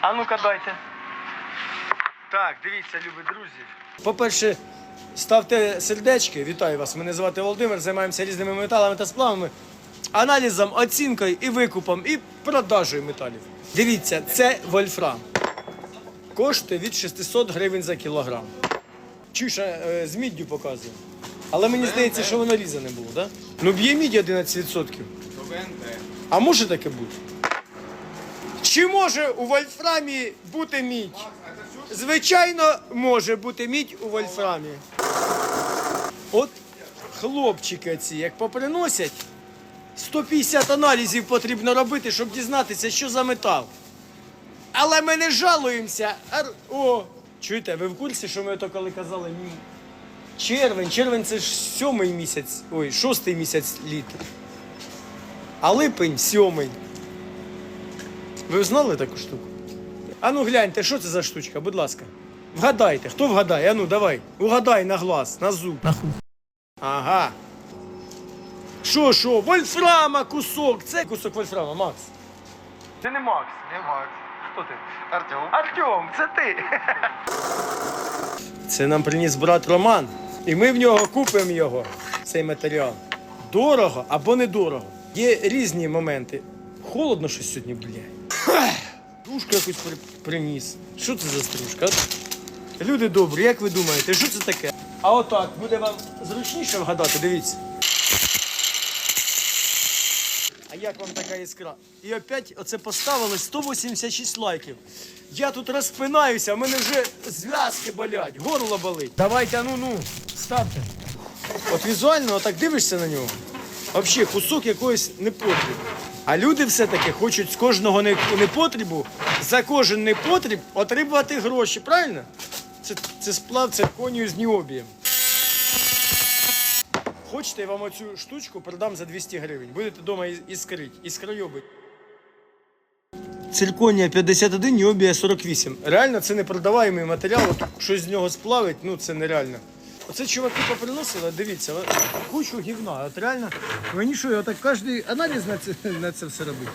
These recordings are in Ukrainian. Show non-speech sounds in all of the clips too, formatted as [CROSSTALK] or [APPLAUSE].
А ну-ка дайте. Так, дивіться, любі друзі. По-перше, ставте сердечки. Вітаю вас. Мене звати Володимир. Займаємося різними металами та сплавами, аналізом, оцінкою і викупом, і продажею металів. Дивіться, це вольфрам. Коштує від 600 гривень за кілограм. Чуша е, з міддю показує. Але мені здається, що воно різане було, так? Да? Ну б'є мідь 11%. А може таке бути? Чи може у вольфрамі бути мідь? Звичайно, може бути мідь у вольфрамі. От хлопчики ці, як поприносять, 150 аналізів потрібно робити, щоб дізнатися, що за метал. Але ми не жалуємося. О, чуєте, ви в курсі, що ми ото коли казали ні? Червень, червень це ж сьомий місяць, ой, шостий місяць літа. А липень сьомий. Ви знали таку штуку? А ну гляньте, що це за штучка, будь ласка. Вгадайте, хто вгадає? А ну давай. Угадай на глаз, на зуб. Ага. Що, що? Вольфрама кусок. Це кусок вольфрама, Макс. Це не Макс. Не Макс. Хто ти? Артем. Артем, це ти. Це нам приніс брат Роман. І ми в нього купимо його, цей матеріал. Дорого або недорого. Є різні моменти. Холодно щось сьогодні, блядь. Стружку якусь при- приніс. Що це за стружка? Люди добрі, як ви думаєте, що це таке? А отак буде вам зручніше вгадати, дивіться. А як вам така іскра? І опять оце поставили 186 лайків. Я тут розпинаюся, в мене вже зв'язки болять, горло болить. Давайте, ну ну, ставте. От візуально отак дивишся на нього. Взагалі, кусок якоїсь непотрібу. А люди все-таки хочуть з кожного не- непотрібу за кожен непотріб отримувати гроші, правильно? Це, це сплав цирконію з ніобієм. Хочете, я вам оцю штучку продам за 200 гривень. Будете вдома іскрить, іскройобить. Цирконія 51, ніобія 48. Реально це непродаваємий матеріал. От щось з нього сплавить, ну це нереально. Оце чуваки поприносили, дивіться, кучу гівна. От реально, що, я так кожен аналіз на це, на це все робити.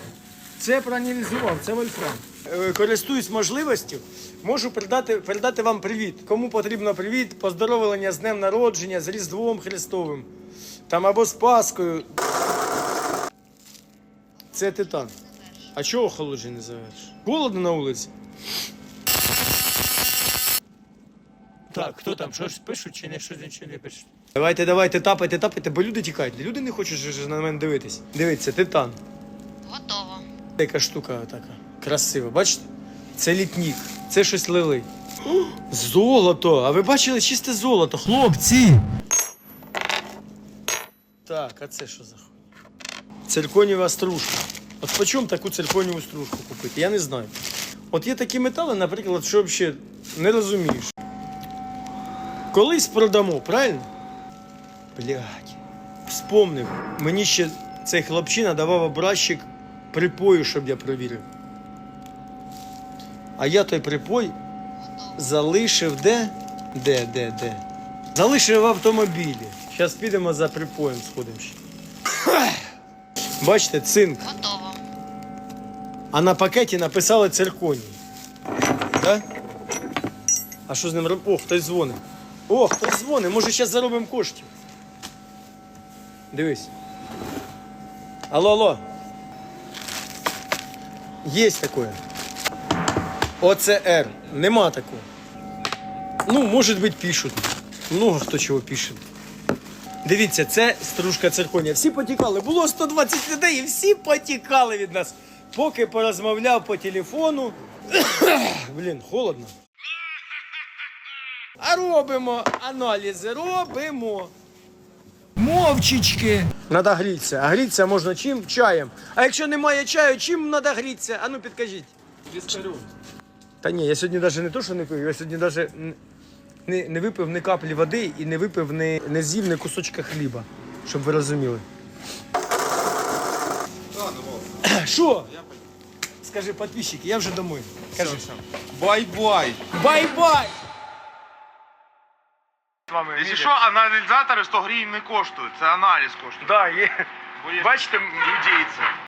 Це проаналізував, це вольфрам. Е, Користуюсь можливістю, можу передати, передати вам привіт. Кому потрібно привіт, поздоровлення з Днем Народження, з Різдвом Христовим, там або з Паскою. Це титан. А чого охолодження називаєш? Холодно на вулиці. Так, хто там? Щось пишуть чи не щось нічого не пишуть? Давайте, давайте, тапайте, тапайте, бо люди тікають. Люди не хочуть ж на мене дивитись. Дивіться, титан. Готово. Яка штука така. Красива, бачите? Це літнік, це щось лили. О, [GASPS] Золото! А ви бачили чисте золото, хлопці! Так, а це що за хуй? Цирконієва стружка. От по чому таку цирконієву стружку купити? Я не знаю. От є такі метали, наприклад, що взагалі не розумієш. Колись продамо, правильно? Блядь. Вспомнив. Мені ще цей хлопчина давав образчик припою, щоб я провірив. А я той припой залишив де? Де, де, де? Залишив в автомобілі. Зараз підемо за припоєм, сходимо ще. Бачите, цинк. Готово. А на пакеті написали цирконій. Да? А що з ним робити? О, хтось дзвонить. О, хтось дзвонить. Може, зараз заробимо коштів. Дивись. Алло, алло. Є таке. ОЦР. Нема такого. Ну, може бути, пишуть. Много хто чого пише. Дивіться, це стружка цирконія. Всі потікали. Було 120 людей і всі потікали від нас. Поки порозмовляв по телефону. [COUGHS] Блін, холодно. А робимо аналізи, робимо. Мовчички. Надо грітися. А грітися можна чим? Чаєм. А якщо немає чаю, чим треба грітися? А ну підкажіть. Та ні, я сьогодні навіть не то, що не пив, я сьогодні навіть не, не випив ні каплі води і не випив, не, не з'їв ні кусочка хліба, щоб ви розуміли. Що? Скажи, підписчики, я вже домой. Кажи. Бай-бай. Бай-бай! Якщо що, аналізатори 100 гривень не коштують, це аналіз коштує. Да, є. Бо є Бачите, людей це.